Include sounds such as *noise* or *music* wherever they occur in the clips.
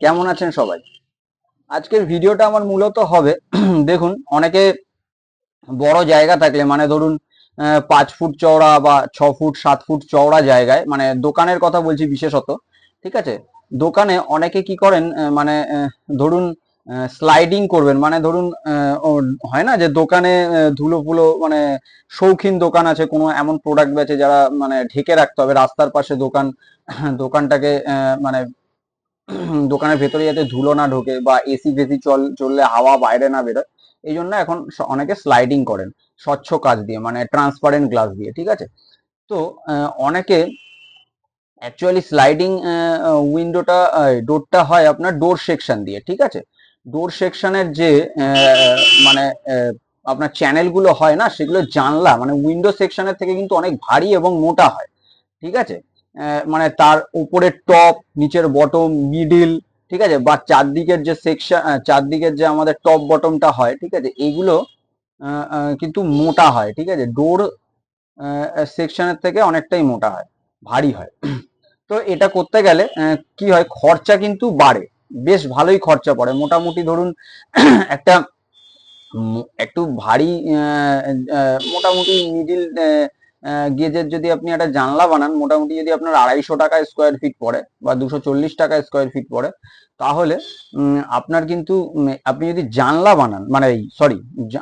কেমন আছেন সবাই? আজকের ভিডিওটা আমার মূলত হবে, *clears throat* দেখুন, অনেকে বড় জায়গা থাকলে মানে ধরুন পাঁচ ফুট চওড়া বা ছ ফুট, সাত ফুট চওড়া জায়গায় মানে দোকানের কথা বলছি বিশেষত, ঠিক আছে? দোকানে অনেকে কি করেন মানে ধরুন স্লাইডিং করবেন মানে ধরুন হয় না যে দোকানে ধুলো ফুলো মানে শৌখিন দোকান আছে, কোনো এমন প্রোডাক্ট বেচে যারা মানে ঢেকে রাখতে হবে, রাস্তার পাশে দোকান, *clears throat* দোকানটাকে মানে দোকানের ভেতরে যাতে ধুলো না ঢোকে বা এসি ফেসি চল, চললে হাওয়া বাইরে না বেরোয়, এই জন্য এখন অনেকে স্লাইডিং করেন, স্বচ্ছ কাজ দিয়ে মানে ট্রান্সপারেন্ট গ্লাস দিয়ে, ঠিক আছে? তো অনেকে অ্যাকচুয়ালি স্লাইডিং উইন্ডোটা ডোরটা হয় আপনার ডোর সেকশন দিয়ে, ঠিক আছে? ডোর সেকশনের যে মানে আপনার চ্যানেলগুলো হয় না, সেগুলো জানলা মানে উইন্ডো সেকশনের থেকে কিন্তু অনেক ভারী এবং মোটা হয়, ঠিক আছে? মানে তার উপরের টপ নিচের বটম মিডিল ঠিক আছে? বা চারদিকের যে সেকশন চারদিকের যে আমাদের টপ বটমটা হয় ঠিক আছে? আহ, কিন্তু মোটা হয় ঠিক আছে? ডোর সেকশনের থেকে অনেকটাই মোটা হয় ভারী হয়। তো এটা করতে গেলে কি হয়? খরচা কিন্তু বাড়ে বেশ ভালোই খরচা পড়ে। মোটামুটি ধরুন একটা একটু ভারী মোটামুটি মিডিল গেজের যদি আপনি একটা জানলা বানান, মোটামুটি যদি আপনার আড়াইশো টাকা স্কোয়ার ফিট পড়ে বা দুশো চল্লিশ টাকা স্কোয়ার ফিট পড়ে, তাহলে আপনার কিন্তু আপনি যদি জানলা বানান মানে সরি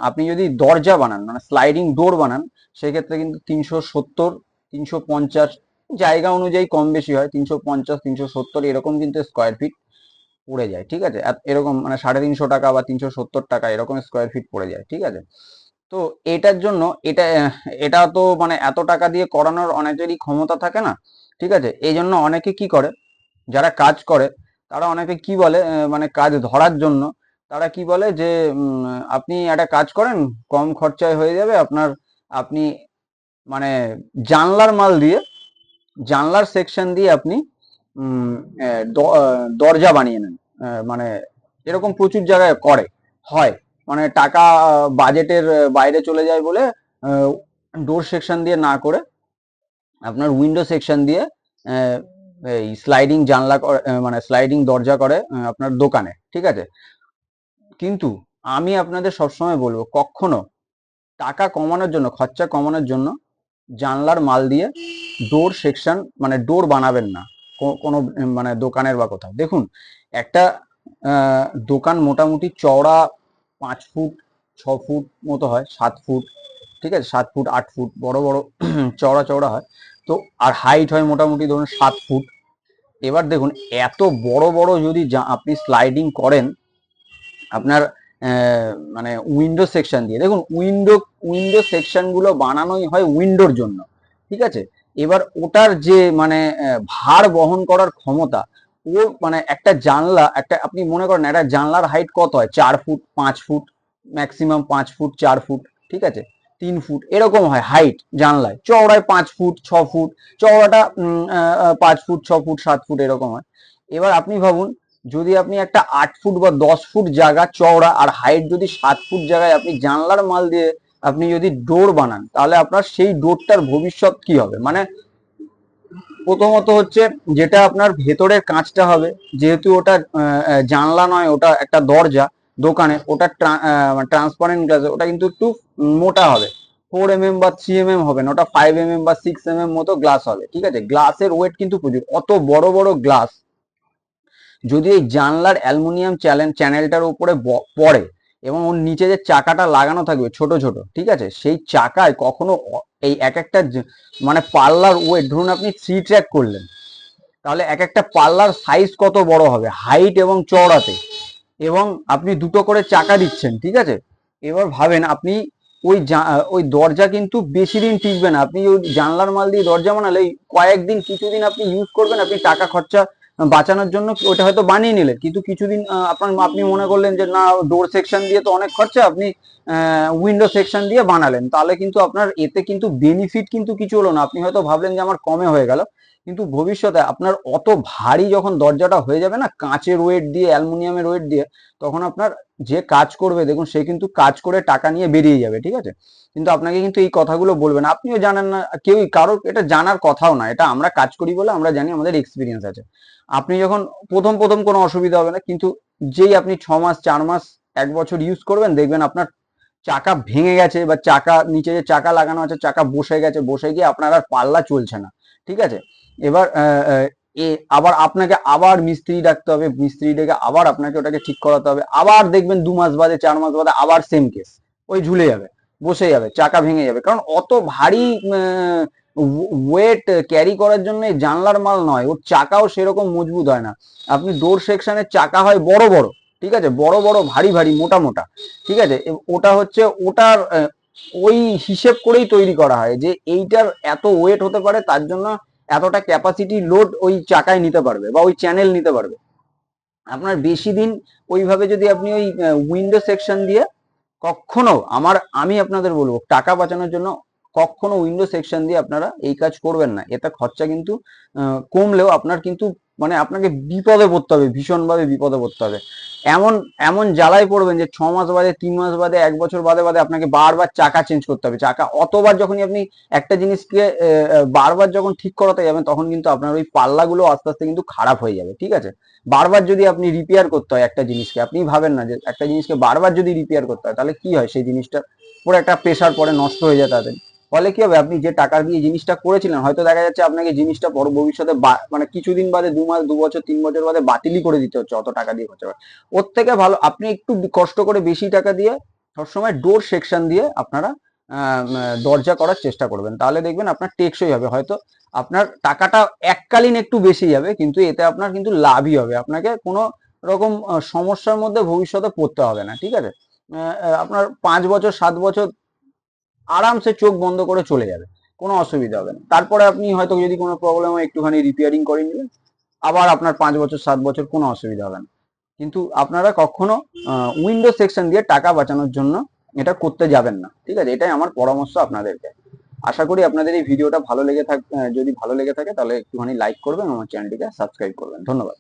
আপনি যদি দরজা বানান মানে স্লাইডিং ডোর বানান, সেক্ষেত্রে কিন্তু তিনশো সত্তর, তিনশো পঞ্চাশ, জায়গা অনুযায়ী কম বেশি হয়, তিনশো পঞ্চাশ, তিনশো সত্তর, এরকম কিন্তু স্কোয়ার ফিট পড়ে যায়, ঠিক আছে? এরকম মানে সাড়ে তিনশো টাকা বা তিনশো সত্তর টাকা এরকম স্কোয়ার ফিট পড়ে যায়, ঠিক আছে? তো এটার জন্য এটা এটা তো মানে এত টাকা দিয়ে করানোর অনেকেরই ক্ষমতা থাকে না, ঠিক আছে? এই জন্য অনেকে কি করে? যারা কাজ করে, তারা অনেকে কি বলে মানে কাজ ধরার জন্য, তারা কি বলে যে আপনি একটা কাজ করেন, কম খরচায় হয়ে যাবে, আপনার, আপনি মানে জানলার মাল দিয়ে, জানলার সেকশন দিয়ে আপনি দরজা বানিয়ে নেন মানে এরকম প্রচুর জায়গায় করে, হয়। মানে টাকা বাজেটের বাইরে চলে যায় বলে ডোর সেকশন দিয়ে না করে, আপনার উইন্ডো সেকশন দিয়ে এই স্লাইডিং জানলা মানে স্লাইডিং দরজা করে আপনার দোকানে, ঠিক আছে? কিন্তু আমি আপনাদের সবসময় বলব, কখনো টাকা কমানোর জন্য, খরচা কমানোর জন্য জানলার মাল দিয়ে ডোর সেকশন মানে ডোর বানাবেন না কোনো মানে দোকানের বা কোথাও। দেখুন, একটা দোকান মোটামুটি চওড়া পাঁচ ফুট, ছ ফুট মতো হয়, সাত ফুট, ঠিক আছে? সাত ফুট, আট ফুট, বড় বড় *clears throat* চওড়া চওড়া হয়। তো, আর হাইট হয় মোটামুটি ধরুন সাত ফুট। এবার দেখুন, এত বড় বড় যদি আপনি স্লাইডিং করেন, আপনার মানে উইন্ডো সেকশন দিয়ে। দেখুন উইন্ডো উইন্ডো সেকশনগুলো বানানোই হয় উইন্ডোর জন্য, ঠিক আছে? এবার ওটার যে মানে ভার বহন করার ক্ষমতা ও মানে একটা জানলা, একটা আপনি মনে করেন একটা জানলার হাইট কত হয়? চার ফুট, পাঁচ ফুট ম্যাক্সিমাম পাঁচ ফুট, চার ফুট, ঠিক আছে? তিন ফুট, এরকম হয় হাইট জানলায়। চওড়ায় পাঁচ ফুট, ছ ফুট, চওড়াটা পাঁচ ফুট, ছ ফুট, সাত ফুট, এরকম হয়। এবার আপনি ভাবুন, যদি আপনি একটা আট ফুট বা দশ ফুট জায়গা, চওড়া আর হাইট যদি সাত ফুট জায়গায় আপনি জানলার মাল দিয়ে আপনি যদি ডোর বানান, তাহলে আপনার সেই ডোরটার ভবিষ্যৎ কি হবে? মানে প্রথমত হচ্ছে যেটা আপনার ভেতরের কাঁচটা হবে, যেহেতু ওটা জানলা নয়, ওটা একটা দরজা, দোকানে, ওটা ট্রান্সপারেন্ট গ্লাস ওটা কিন্তু একটু মোটা হবে। ফোর এম এম বা থ্রি এম এম হবে না, ওটা ফাইভ এম এম বা সিক্স এম এম মতো গ্লাস হবে, ঠিক আছে? গ্লাসের ওয়েট কিন্তু প্রচুর। অত বড় বড় গ্লাস যদি এই জানলার অ্যালুমিনিয়াম চ্যানেল চ্যানেলটার উপরে পড়ে এবং ওর নিচে যে চাকাটা লাগানো থাকবে, ছোট ছোট, ঠিক আছে? সেই চাকায় কখনো এই এক একটা মানে পাল্লার ওয়েট ধরুন আপনি থ্রি ট্র্যাক করলেন, তাহলে এক একটা পাল্লার সাইজ কত বড় হবে? হাইট এবং চওড়াতে। এবং আপনি দুটো করে চাকা দিচ্ছেন, ঠিক আছে? এবার ভাবেন আপনি ওই ওই দরজা কিন্তু বেশি দিন টিকবে না। আপনি ওই জানলার মাল দিয়ে দরজা বানালে কয়েকদিন, কিছুদিন আপনি ইউজ করবেন, আপনি টাকা খরচা বাঁচানোর জন্য ওটা হয়তো বানিয়ে নিলেন। কিন্তু কিছুদিন আপনার আপনি মনে করলেন যে, না ডোর সেকশন দিয়ে তো অনেক খরচা, আপনি উইন্ডো সেকশন দিয়ে বানালেন। তাহলে কিন্তু আপনার এতে কিন্তু বেনিফিট কিন্তু কিছু হলো না। আপনি হয়তো ভাবলেন যে, আমার কমে হয়ে গেল। কিন্তু ভবিষ্যতে আপনার অত ভারী যখন দরজাটা হয়ে যাবে না, কাঁচের ওয়েট দিয়ে, অ্যালুমিনিয়ামের ওয়েট দিয়ে, তখন আপনার যে কাজ করবে, দেখুন সে কিন্তু কাজ করে টাকা নিয়ে বেরিয়ে যাবে, ঠিক আছে? কিন্তু আপনাকে কিন্তু এই কথাগুলো বলবেন আপনিও জানেন না, কেউই কারোর এটা জানার কথাও না, এটা আমরা কাজ করি বলে আমরা জানি আমাদের এক্সপিরিয়েন্স আছে। আপনি যখন প্রথম প্রথম কোনো অসুবিধা হবে না, কিন্তু যেই আপনি ছ মাস, চার মাস, এক বছর ইউজ করবেন, দেখবেন আপনার চাকা ভেঙে গেছে বা চাকা, নিচে যে চাকা লাগানো আছে, চাকা বসে গেছে, বসে গিয়ে আপনার আর পাল্লা চলছে না, ঠিক আছে? এবার আবার আপনাকে আবার মিস্ত্রি ডাকতে হবে, মিস্ত্রি ডেকে আবার আপনাকে ওটাকে ঠিক করাতে হবে। আবার দেখবেন দু মাস বাদে, চার মাস বাদে আবার সেম কেস ওই ঝুলে যাবে, বসে যাবে, চাকা ভেঙে যাবে। কারণ অত ভারী ওয়েট ক্যারি করার জন্য জানলার মাল নয়। ওর চাকাও সেরকম মজবুত হয় না। আপনি ডোর সেকশনের চাকা হয় বড় বড়, ঠিক আছে? বড় বড়, ভারী ভারী, মোটা মোটা, ঠিক আছে? ওটা হচ্ছে, ওটার ওই হিসেব করেই তৈরি করা হয় যে এইটার এত ওয়েট হতে পারে, তার জন্য এতটা ক্যাপাসিটি লোড ওই চাকায় নিতে পারবে বা ওই চ্যানেল নিতে পারবে। আপনার বেশি দিন ওইভাবে যদি আপনি ওই উইন্ডো সেকশন দিয়ে কখনো আমার, আমি আপনাদের বলব, টাকা বাঁচানোর জন্য কখনো উইন্ডো সেকশন দিয়ে আপনারা এই কাজ করবেন না। এতে খরচা কিন্তু কমলেও আপনার কিন্তু মানে আপনাকে বিপদে পড়তে হবে, ভীষণভাবে বিপদে পড়তে হবে। এমন এমন জ্বালায় পড়বেন যে ছ মাস বাদে, তিন মাস বাদে, এক বছর বাদে বাদে আপনাকে বারবার চাকা চেঞ্জ করতে হবে। চাকা, অতবার যখনই আপনি একটা জিনিসকে বারবার যখন ঠিক করাতে যাবেন, তখন কিন্তু আপনার ওই পাল্লাগুলো আস্তে আস্তে কিন্তু খারাপ হয়ে যাবে, ঠিক আছে? বারবার যদি আপনি রিপেয়ার করতে হয় একটা জিনিসকে, আপনি ভাবেন না যে একটা জিনিসকে বারবার যদি রিপেয়ার করতে হয়, তাহলে কি হয়? সেই জিনিসটা পরে একটা প্রেশার পরে নষ্ট হয়ে যায় তাদের। ফলে কি হবে? আপনি যে টাকা দিয়ে জিনিসটা করেছিলেন, হয়তো দেখা যাচ্ছে আপনাকে জিনিসটা পর ভবিষ্যতে মানে কিছুদিন বাদে, দু মাস, দু বছর, তিন বছর বাদে বাতিলই করে দিতে হচ্ছে, অত টাকা দিয়ে খরচা করে। ওর থেকে ভালো, আপনি একটু কষ্ট করে বেশি টাকা দিয়ে, সবসময় ডোর সেকশন দিয়ে আপনারা দরজা করার চেষ্টা করবেন। তাহলে দেখবেন আপনার টেকসই হবে। হয়তো আপনার টাকাটা এককালীন একটু বেশি যাবে, কিন্তু এতে আপনার কিন্তু লাভই হবে। আপনাকে কোনো রকম সমস্যার মধ্যে ভবিষ্যতে পড়তে হবে না, ঠিক আছে? আপনার পাঁচ বছর, সাত বছর আরামসে চোখ বন্ধ করে চলে যাবে, কোনো অসুবিধা হবে না। তারপরে আপনি হয়তো যদি কোনো প্রবলেম হয়, একটুখানি রিপেয়ারিং করে নিলেন আবার আপনার পাঁচ বছর, সাত বছর কোনো অসুবিধা হবে না। কিন্তু আপনারা কখনো উইন্ডো সেকশন দিয়ে টাকা বাঁচানোর জন্য এটা করতে যাবেন না। ঠিক আছে? এটাই আমার পরামর্শ আপনাদেরকে। আশা করি আপনাদের এই ভিডিওটা ভালো লেগে থাক যদি ভালো লেগে থাকে, তাহলে একটুখানি লাইক করবেন আমার চ্যানেলটিকে সাবস্ক্রাইব করবেন। ধন্যবাদ।